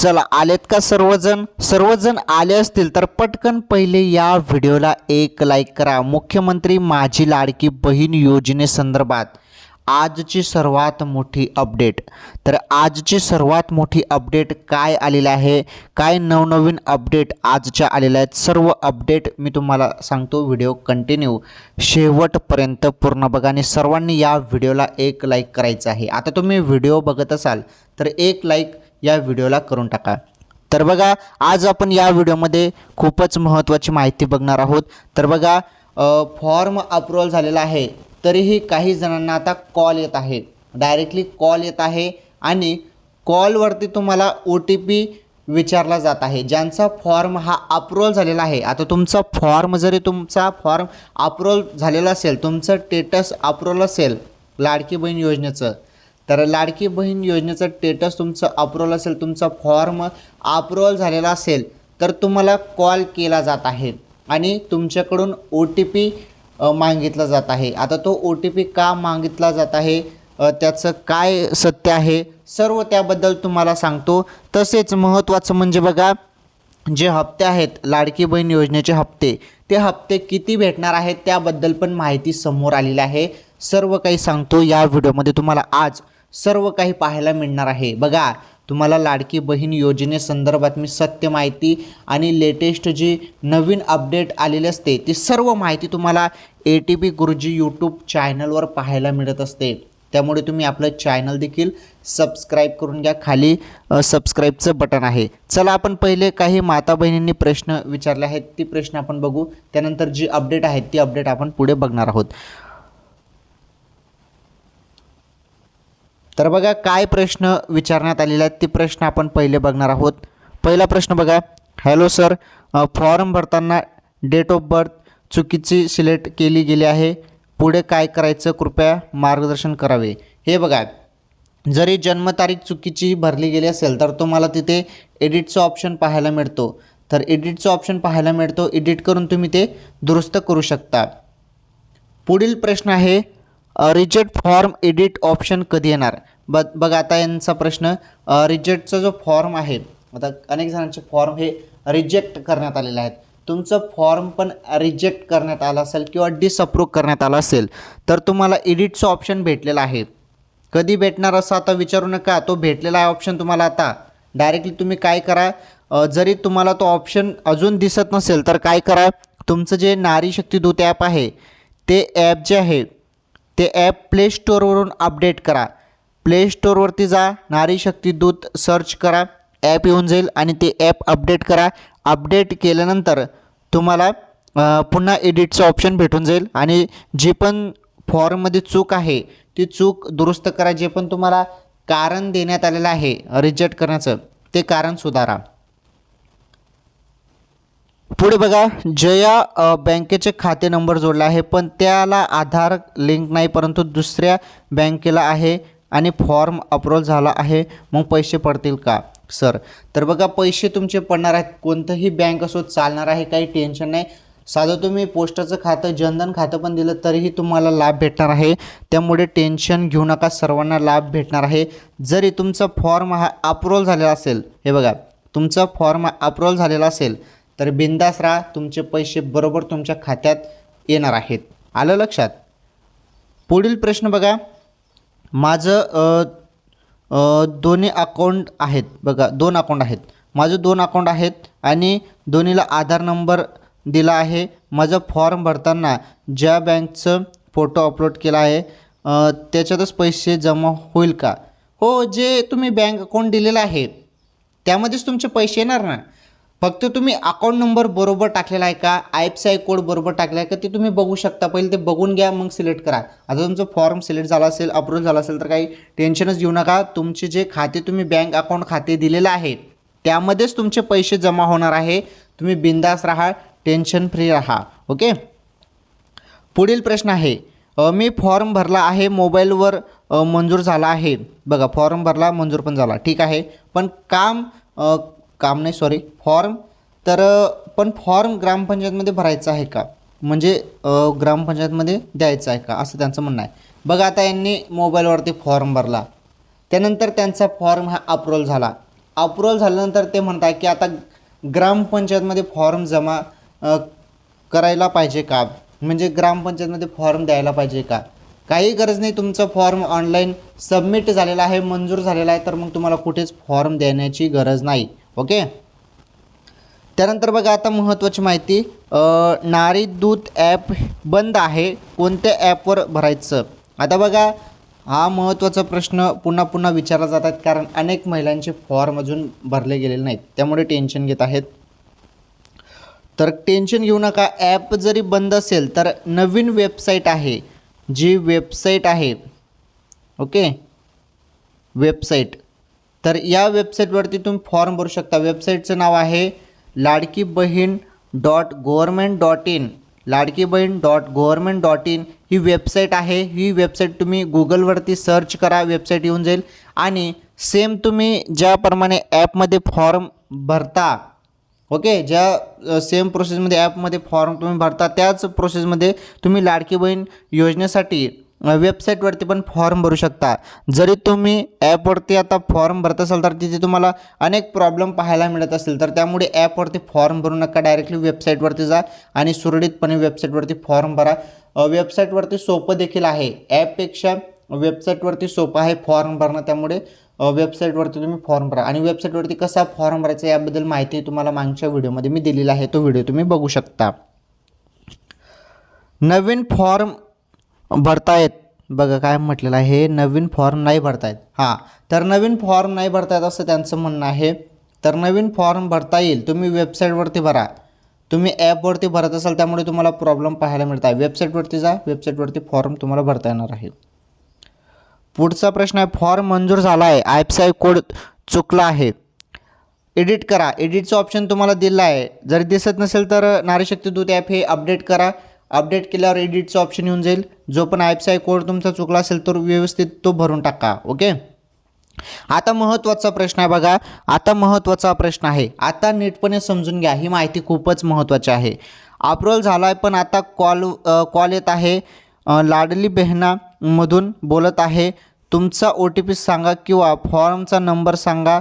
चला आलेत का सर्वजण? सर्वजण आले असतील तर पटकन पहिले या व्हिडिओला एक लाईक करा. मुख्यमंत्री माझी लाडकी बहीण योजनेसंदर्भात आजची सर्वात मोठी अपडेट तर आजची सर्वात मोठी अपडेट काय आलेली आहे? काय नवनवीन अपडेट आजच्या आलेल्या आहेत? सर्व अपडेट मी तुम्हाला सांगतो व्हिडिओ कंटिन्यू शेवटपर्यंत पूर्ण बघा आणि सर्वांनी या व्हिडिओला एक लाईक करायचं आहे. आता तुम्ही व्हिडिओ बघत असाल तर एक लाईक या व्हिडिओला करून टाका. तर बघा आज आपण या व्हिडिओमध्ये खूपच महत्त्वाची माहिती बघणार आहोत. तर बघा फॉर्म अप्रुव्हल झालेला आहे तरीही काही जणांना आता कॉल येत आहे. डायरेक्टली कॉल येत आहे आणि कॉलवरती तुम्हाला ओ टी पी विचारला जात आहे. ज्यांचा फॉर्म हा अप्रुव्हल झालेला आहे. आता तुमचा फॉर्म जरी तुमचा फॉर्म अप्रुव्हल झालेला असेल तुमचं टेटस अप्रुव्हल असेल लाडकी बहीण योजनेचं तर लाडकी बहीण योजनेचं स्टेटस तुमचं अप्रुव्हल असेल तुमचा फॉर्म अप्रुव्हल झालेला असेल तर तुम्हाला कॉल केला जात आहे. आणि तुमच्याकडून ओ टी पी मागितला जात आहे. आता तो ओ टी पी का मागितला जात आहे? त्याचं काय सत्य आहे? सर्व त्याबद्दल तुम्हाला सांगतो. तसेच महत्त्वाचं म्हणजे बघा जे हप्ते आहेत लाडकी बहीण योजनेचे हप्ते ते हप्ते किती भेटणार आहेत त्याबद्दल पण माहिती समोर आलेली आहे. सर्व काही सांगतो या व्हिडिओमध्ये तुम्हाला आज सर्व काही पाहायला मिळणार आहे. बघा तुम्हाला लाडकी बहीण योजनेसंदर्भात मी सत्य माहिती आणि लेटेस्ट जी नवीन अपडेट आलेली असते ती सर्व माहिती तुम्हाला A T P Guruji YouTube चॅनलवर पाहायला मिळत असते. त्यामुळे तुम्ही आपलं चॅनल देखील सबस्क्राईब करून घ्या. खाली सबस्क्राईबचं बटन आहे. चला आपण पहिले काही माता बहिणींनी प्रश्न विचारले आहेत. ती प्रश्न आपण बघू. त्यानंतर जी अपडेट आहेत ती अपडेट आपण पुढे बघणार आहोत. तर बघा काय प्रश्न विचारण्यात आलेले आहेत ते प्रश्न आपण पहिले बघणार आहोत. पहिला प्रश्न बघा हॅलो सर फॉर्म भरताना डेट ऑफ बर्थ चुकीची सिलेक्ट केली गेली आहे. पुढे काय करायचं? कृपया मार्गदर्शन करावे. हे बघा जरी जन्मतारीख चुकीची भरली गेली असेल तर तुम्हाला तिथे एडिटचं ऑप्शन पाहायला मिळतो. तर एडिटचं ऑप्शन पाहायला मिळतो. एडिट करून तुम्ही ते दुरुस्त करू शकता. पुढील प्रश्न आहे रिजेक्ट फॉर्म एडिट ऑप्शन कधी येणार? ब बघा आता यांचा प्रश्न रिजेक्टचा जो फॉर्म आहे आता अनेक जणांचे फॉर्म हे रिजेक्ट करण्यात आलेले आहेत. तुमचं फॉर्म पण रिजेक्ट करण्यात आला असेल किंवा डिसअप्रूव्ह करण्यात आला असेल तर तुम्हाला एडिटचं ऑप्शन भेटलेलं आहे. कधी भेटणार असं आता विचारू नका तो भेटलेला आहे ऑप्शन तुम्हाला आता. डायरेक्टली तुम्ही काय करा जरी तुम्हाला तो ऑप्शन अजून दिसत नसेल तर काय करा तुमचं जे नारी शक्ती दूत ॲप आहे ते ॲप जे आहे ते ॲप प्ले स्टोअरवरून अपडेट करा. प्ले स्टोअरवरती जा नारी शक्ती दूत सर्च करा ॲप येऊन जाईल आणि ते ॲप अपडेट करा. अपडेट केल्यानंतर तुम्हाला पुन्हा एडिटचं ऑप्शन भेटून जाईल आणि जी पण फॉर्ममध्ये चूक आहे ती चूक दुरुस्त करा. जे पण तुम्हाला कारण देण्यात आलेलं आहे रिजेक्ट करण्याचं ते कारण सुधारा. पुढे बघा जया बँकेचे खाते नंबर जोडला आहे पण त्याला आधार लिंक नाही परंतु दुसऱ्या बँकेला आहे. आणि फॉर्म अप्रूव्हल झाला आहे मग पैसे पडतील का? सर तर बघा पैसे तुमचे पडणार आहेत. कोणतंही बँक असो चालणार आहे काही टेन्शन नाही. साधं तुम्ही पोस्टाचं खातं जनधन खातं पण दिलं तरीही तुम्हाला लाभ भेटणार आहे. त्यामुळे टेन्शन घेऊ नका. सर्वांना लाभ भेटणार आहे. जरी तुमचा फॉर्म हा अप्रूव्हल झालेला असेल हे बघा तुमचा फॉर्म अप्रूव्हल झालेला असेल तर बिंदास राहा. तुमचे पैसे बरोबर तुमच्या खात्यात येणार आहेत. आलं लक्षात? पुढील प्रश्न बघा. माझं दोन्ही अकाउंट आहेत. बघा दोन अकाउंट आहेत. माझं दोन अकाउंट आहेत आणि दोन्हीला आधार नंबर दिला आहे. माझं फॉर्म भरताना ज्या बँकचं फोटो अपलोड केला आहे त्याच्यातच पैसे जमा होईल का? हो जे तुम्ही बँक अकाउंट दिलेलं आहे त्यामध्येच तुमचे पैसे येणार ना? फक्त तुम्ही अकाउंट नंबर बरोबर टाकलेला आहे का? I F C I code बरोबर टाकला आहे का? ते तुम्ही बघू शकता. पहिले ते बघून घ्या मग सिलेक्ट करा. आता तुमचं फॉर्म सिलेक्ट झाला असेल अप्रूव्ह झाला असेल तर काही टेन्शनच घेऊ नका. तुमचे जे खाते तुम्ही बँक अकाउंट खाते दिलेलं आहे त्यामध्येच तुमचे पैसे जमा होणार आहे. तुम्ही बिंदास राहा टेन्शन फ्री राहा. ओके पुढील प्रश्न आहे मी फॉर्म भरला आहे मोबाईलवर मंजूर झाला आहे. बघा फॉर्म भरला मंजूर पण झाला. ठीक आहे. पण काम काम नाही सॉरी फॉर्म तर पण फॉर्म ग्रामपंचायतमध्ये भरायचा आहे का? म्हणजे ग्रामपंचायतमध्ये द्यायचं आहे का? असं त्यांचं म्हणणं आहे. बघा आता यांनी मोबाईलवरती फॉर्म भरला. त्यानंतर त्यांचा फॉर्म हा अप्रूव्हल झाला. अप्रुव्हल झाल्यानंतर ते म्हणतात की आता ग्रामपंचायतमध्ये फॉर्म जमा करायला पाहिजे का? म्हणजे ग्रामपंचायतमध्ये फॉर्म द्यायला पाहिजे का? काही गरज नाही तुमचं फॉर्म ऑनलाईन सबमिट झालेला आहे मंजूर झालेला आहे तर मग तुम्हाला कुठेच फॉर्म देण्याची गरज नाही. ओके? त्यानंतर बघा आता महत्त्वाची माहिती नारी दूत ॲप बंद आहे. कोणत्या ॲपवर भरायचं? आता बघा हा महत्त्वाचा प्रश्न पुन्हा पुन्हा विचारला जातात कारण अनेक महिलांचे फॉर्म अजून भरले गेलेले नाहीत. त्यामुळे टेन्शन घेत आहेत. तर टेन्शन घेऊ नका. ॲप जरी बंद असेल तर नवीन वेबसाईट आहे. जी वेबसाईट आहे ओके? वेबसाईट. तर या वेबसाईटवरती तुम्ही फॉर्म भरू शकता. वेबसाईटचं नाव आहे Ladki Bahin dot government dot in. Ladki Bahin dot government dot in he website आहे. ही वेबसाईट तुम्ही गुगलवरती सर्च करा वेबसाईट येऊन जाईल. आणि सेम तुम्ही ज्याप्रमाणे ॲपमध्ये फॉर्म भरता ओके ज्या सेम प्रोसेसमध्ये ॲपमध्ये फॉर्म तुम्ही भरता त्याच प्रोसेसमध्ये तुम्ही लाडकी बहीण योजनेसाठी वेबसाईटवरती पण फॉर्म भरू शकता. जरी तुम्ही ॲपवरती आता फॉर्म भरत असाल तर तिथे तुम्हाला अनेक प्रॉब्लेम पाहायला मिळत असेल तर त्यामुळे ॲपवरती फॉर्म भरू नका डायरेक्टली वेबसाईटवरती जा आणि सुरळीतपणे वेबसाईटवरती फॉर्म भरा. वेबसाईटवरती सोपं देखील आहे. ॲपपेक्षा वेबसाईटवरती सोपं आहे फॉर्म भरणं. त्यामुळे वेबसाईटवरती तुम्ही फॉर्म भरा. आणि वेबसाईटवरती कसा फॉर्म भरायचा याबद्दल माहिती तुम्हाला मागच्या व्हिडिओमध्ये मी दिलेला आहे. तो व्हिडिओ तुम्ही बघू शकता. नवीन फॉर्म भरतायत. बघा काय म्हटलेलं आहे. नवीन फॉर्म नाही भरतायत. हां तर नवीन फॉर्म नाही भरतायत असं त्यांचं म्हणणं आहे. तर नवीन फॉर्म भरता येईल. तुम्ही वेबसाईटवरती भरा. तुम्ही ॲपवरती भरत असाल त्यामुळे तुम्हाला प्रॉब्लेम पाहायला मिळत आहे. वेबसाईटवरती जा. वेबसाईटवरती फॉर्म तुम्हाला भरता येणार आहे. पुढचा प्रश्न आहे. फॉर्म मंजूर झाला आहे आय कोड चुकला आहे. एडिट करा. एडिटचं ऑप्शन तुम्हाला दिलं आहे. जर दिसत नसेल तर नारीशक्ती दूत ॲप हे अपडेट करा. अपडेट केल्यावर एडिटचं ऑप्शन येऊन जाईल. जो पण आय कोड तुमचा चुकला असेल तर व्यवस्थित तो भरून टाका ओके आता महत्त्वाचा प्रश्न आहे बघा. आता महत्त्वाचा प्रश्न आहे. आता नीटपणे समजून घ्या. ही माहिती खूपच महत्त्वाची आहे. अप्रुव्हल झाला आहे पण आता कॉल कॉल येत आहे. लाडली बहनामधून बोलत आहे. तुमचा ओ टी पी सांगा किंवा फॉर्मचा नंबर सांगा.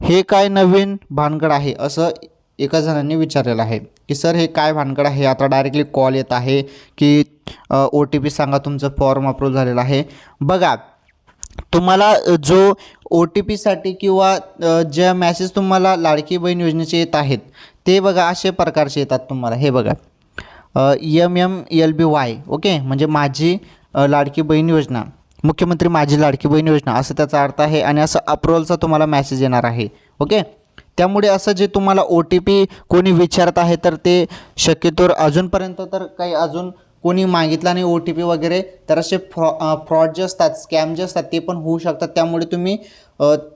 हे काय नवीन भानगड आहे? असं एका जणांनी विचारलेलं आहे. की सर हे काय भानगड आहे? आता डायरेक्टली कॉल येत आहे की ओ टी पी सांगा तुमचं फॉर्म अप्रूव्ह झालेलं आहे. बघा तुम्हाला जो ओ टी पीसाठी किंवा ज्या मॅसेज तुम्हाला लाडकी बहीण योजनेचे येत आहेत ते बघा असे प्रकारचे येतात तुम्हाला. हे बघा M M L B Y okay? म्हणजे माझी लाडकी बहीण योजना. मुख्यमंत्री माझी लाडकी बहीण योजना असं त्याचा अर्थ आहे आणि असं अप्रुव्हलचा तुम्हाला मॅसेज येणार आहे ओके? त्यामुळे असं जे तुम्हाला ओ टी पी कोणी विचारत आहे तर ते शक्यतोवर अजूनपर्यंत तर काही अजून कोणी मागितला नाही ओ टी पी वगैरे तर असे फ्रॉ फ्रॉड जे असतात स्कॅम जे असतात ते पण होऊ शकतात. त्यामुळे तुम्ही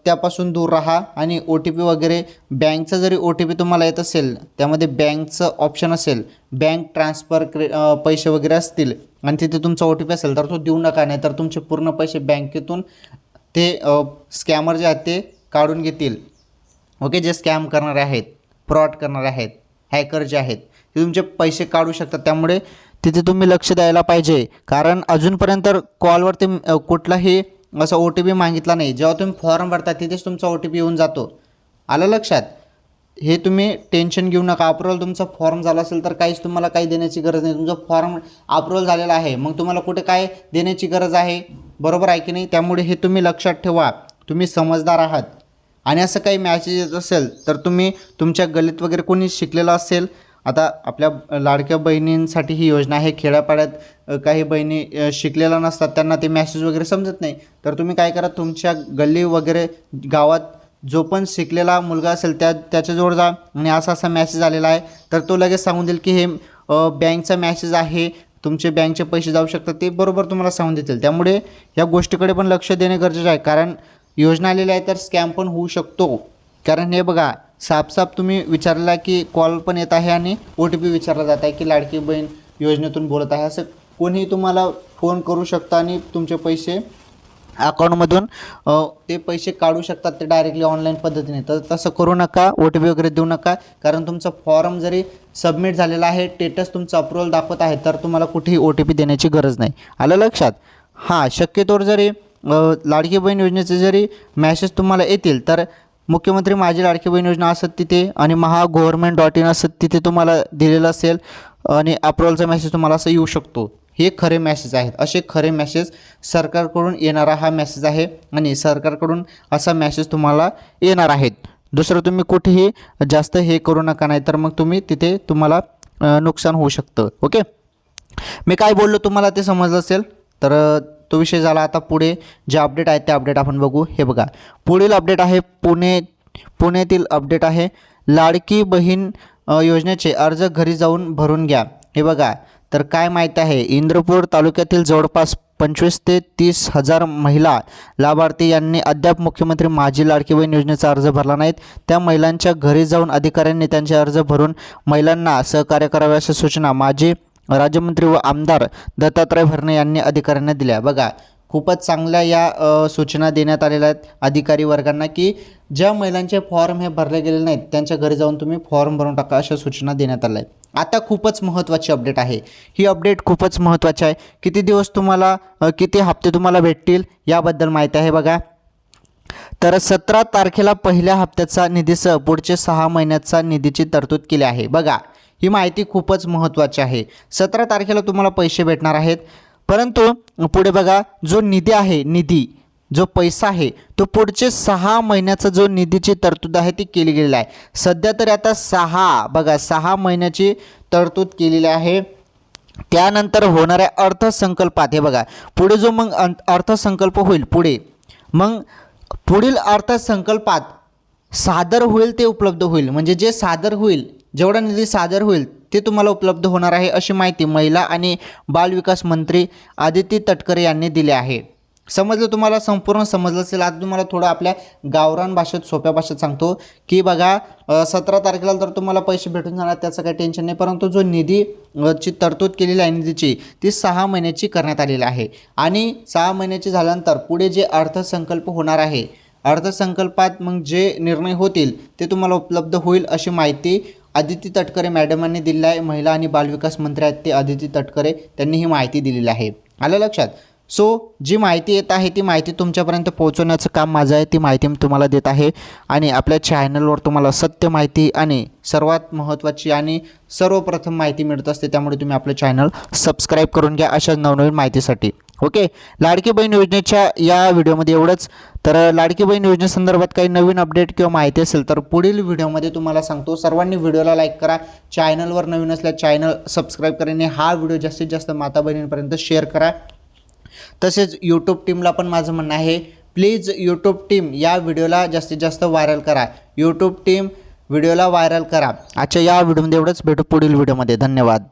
त्यापासून दूर राहा आणि ओ टी पी वगैरे बँकचा जरी ओ टी पी तुम्हाला येत असेल त्यामध्ये बँकचं ऑप्शन असेल बँक ट्रान्सफर क्रे पैसे वगैरे असतील आणि तिथे तुमचा ओ टी पी असेल तर तो देऊ नका नाही तर तुमचे पूर्ण पैसे बँकेतून ते स्कॅमर जे आहेत ते काढून घेतील. ओके जे स्कॅम करणारे आहेत फ्रॉड करणारे आहेत हॅकर जे आहेत ते तुमचे पैसे काढू शकतात. त्यामुळे तिथे तुम्ही लक्ष द्यायला पाहिजे. कारण अजूनपर्यंत कॉलवरती कुठलाही असा ओ टी पी मागितला नाही. जेव्हा तुम्ही फॉर्म भरता तिथेच तुमचा ओ टी पी येऊन जातो. आलं लक्षात? हे तुम्ही टेन्शन घेऊ नका. अप्रुव्हल तुमचा फॉर्म झाला असेल तर काहीच तुम्हाला काही देण्याची गरज नाही. तुमचा फॉर्म अप्रुव्हल झालेला आहे. मग तुम्हाला कुठे काय देण्याची गरज आहे? बरोबर आहे की नाही? त्यामुळे हे तुम्ही लक्षात ठेवा. तुम्ही समजदार आहात. आणि असं काही मॅसेज येत असेल तर तुम्ही तुमच्या गलीत वगैरे कोणी शिकलेलं असेल आता आपल्या लाडक्या बहिणींसाठी ही योजना आहे खेड्यापाड्यात काही बहिणी शिकलेल्या नसतात त्यांना ते मॅसेज वगैरे समजत नाही. तर तुम्ही काय करा तुमच्या गल्ली वगैरे गावात जो पण शिकलेला मुलगा असेल त्या त्याच्याजवळ जा आणि असा असा मॅसेज आलेला आहे. तर तो लगेच सांगून देईल की हे बँकचा मॅसेज आहे तुमचे बँकचे पैसे जाऊ शकतात ते बरोबर तुम्हाला सांगून देतील. त्यामुळे या गोष्टीकडे पण लक्ष देणे गरजेचं आहे. कारण योजना आलेल्या आहे तर स्कॅम पण होऊ शकतो. कारण हे बघा साफसाफ तुम्ही विचारला की कॉल पण येत आहे आणि ओ टी पी विचारला जात आहे की लाडकी बहीण योजनेतून बोलत आहे. असं कोणीही तुम्हाला फोन करू शकता आणि तुमचे पैसे अकाउंटमधून ते पैसे काढू शकतात ते डायरेक्टली ऑनलाईन पद्धतीने. तर तसं करू नका ओ टी पी वगैरे देऊ नका. कारण तुमचा फॉर्म जरी सबमिट झालेला आहे टेटस तुमचं अप्रुव्हल दाखवत आहे तर तुम्हाला कुठेही ओ टी पी देण्याची गरज नाही. आलं लक्षात? हां शक्यतोवर जरी लाडकी बहीण योजनेचे जरी मॅसेज तुम्हाला येतील तर मुख्यमंत्री माझी लाडकी बहीण योजना असत तिथे आणि महा गव्हर्मेंट डॉट इन असत तिथे तुम्हाला दिलेलं असेल आणि अप्रुव्हलचा मेसेज तुम्हाला असं येऊ शकतो. हे खरे मॅसेज आहेत. असे खरे मॅसेज सरकारकडून येणारा हा मेसेज आहे आणि सरकारकडून असा मॅसेज तुम्हाला येणार आहेत. दुसरं तुम्ही कुठेही जास्त हे करू नका नाही तर मग तुम्ही तिथे तुम्हाला नुकसान होऊ शकतं. ओके? मी काय बोललो तुम्हाला ते समजलं असेल तर तो विषय झाला आता पुढे. जे अपडेट आहेत ते अपडेट आपण बघू. हे बघा. पुढील अपडेट आहे पुणे पुण्यातील अपडेट आहे. लाडकी बहीण योजनेचे अर्ज घरी जाऊन भरून घ्या. हे बघा. तर काय माहिती आहे? इंद्रपूर तालुक्यातील जवळपास पंचवीस ते तीस हजार महिला लाभार्थी यांनी अद्याप मुख्यमंत्री माझी लाडकी बहीण योजनेचा अर्ज भरला नाहीत. त्या महिलांच्या घरी जाऊन अधिकाऱ्यांनी त्यांचे अर्ज भरून महिलांना सहकार्य करावे अशा सूचना माजी राज्यमंत्री व आमदार दत्तात्रय भरणे यांनी अधिकाऱ्यांना दिल्या. बघा खूपच चांगल्या या सूचना देण्यात आलेल्या आहेत अधिकारी वर्गांना की ज्या महिलांचे फॉर्म हे भरले गेले नाहीत त्यांच्या घरी जाऊन तुम्ही फॉर्म भरून टाका अशा सूचना देण्यात आल्या आहेत. आता खूपच महत्त्वाची अपडेट आहे. ही अपडेट खूपच महत्त्वाची आहे. किती दिवस तुम्हाला किती हप्ते तुम्हाला भेटतील याबद्दल माहिती आहे बघा. तर सतरा तारखेला पहिल्या हप्त्याचा निधीसह पुढचे सहा महिन्याचा निधीची तरतूद केली आहे. बघा ही माहिती खूपच महत्त्वाची आहे. सतरा तारखेला तुम्हाला पैसे भेटणार आहेत. परंतु पुढे बघा जो निधी आहे निधी जो पैसा आहे तो पुढचे सहा महिन्याचा जो निधीची तरतूद आहे ती केली गेलेली आहे. सध्या तरी आता सहा बघा सहा महिन्याची तरतूद केलेली आहे. त्यानंतर होणाऱ्या अर्थसंकल्पात हे बघा पुढे जो मग अर्थसंकल्प होईल पुढे मग पुढील अर्थसंकल्पात सादर होईल ते उपलब्ध होईल. म्हणजे जे सादर होईल जेवढा निधी सादर होईल ते तुम्हाला उपलब्ध होणार आहे अशी माहिती महिला आणि बालविकास मंत्री आदिती तटकरे यांनी दिली आहे. समजलं तुम्हाला? संपूर्ण समजलं असेल. आता तुम्हाला थोडं आपल्या गावरान भाषेत सोप्या भाषेत सांगतो की बघा सतरा तारखेला तर तुम्हाला पैसे भेटून जाणार त्याचं काही टेन्शन नाही. परंतु जो निधी ची तरतूद केलेली आहे निधीची ती सहा महिन्याची करण्यात आलेली आहे. आणि सहा महिन्याची झाल्यानंतर पुढे जे अर्थसंकल्प होणार आहे अर्थसंकल्पात मग जे निर्णय होतील ते तुम्हाला उपलब्ध होईल अशी माहिती आदिती तटकरे मॅडमांनी दिलेला आहे. महिला आणि बालविकास मंत्री आहेत ते आदिती तटकरे त्यांनी ही माहिती दिलेली आहे. आलं लक्षात? सो जी माहिती येत आहे ती माहिती तुमच्यापर्यंत पोहोचवण्याचं काम माझं आहे ती माहिती मी तुम्हाला देत आहे. आणि आपल्या चॅनलवर तुम्हाला सत्य माहिती आणि सर्वात महत्त्वाची आणि सर्वप्रथम माहिती मिळत असते त्यामुळे तुम्ही आपलं चॅनल सबस्क्राईब करून घ्या अशा नवनवीन माहितीसाठी. ओके लाडकी बहीण योजनेच्या या व्हिडिओमध्ये एवढंच. तर लाडकी बहीण योजनेसंदर्भात काही नवीन अपडेट किंवा माहिती असेल तर पुढील व्हिडिओमध्ये तुम्हाला सांगतो. सर्वांनी व्हिडिओला लाईक करा. चॅनलवर नवीन असल्या चॅनल सबस्क्राईब करणे हा व्हिडिओ जास्तीत जास्त माता बहिणींपर्यंत शेअर करा. तसेच यूट्यूब टीमला पण माझं म्हणणं आहे प्लीज यूट्यूब टीम या व्हिडिओला जास्तीत जास्त व्हायरल करा. यूट्यूब टीम व्हिडिओला व्हायरल करा. आजच्या या व्हिडिओमध्ये एवढंच. भेटू पुढील व्हिडिओमध्ये धन्यवाद.